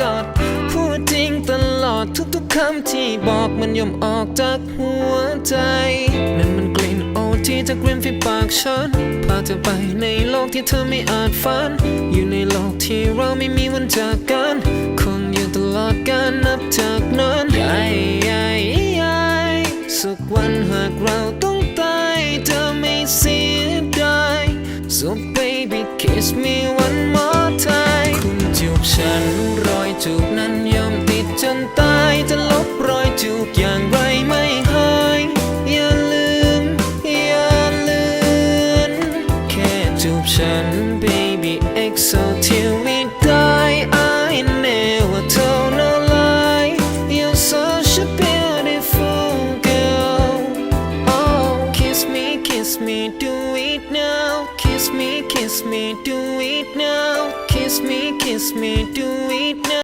กอดพูดจริงตลอดทุกๆคำที่บอกมันย่อมออกจากหัวใจ นั่นมันกลิ่นโอที่จากริมฝีปากฉันพาเธอไปในโลกที่เธอไม่อาจฝัน อยู่ในโลกที่เราไม่มีวันจากกันคงอยู่ตลอดกาลนับจากนั้นใหญ่ใหญ่ใหญ่สักวันหากเราต้องตายเธอไม่เสียดาย So baby kiss me นตายจะลบรอยทุกอย่างไรไม่หายอย่าลืม อย่าลืมแค่จูบฉัน baby exo till we die I never told no lie you're such a beautiful girl oh kiss me kiss me do it now kiss me kiss me do it now kiss me kiss me do it now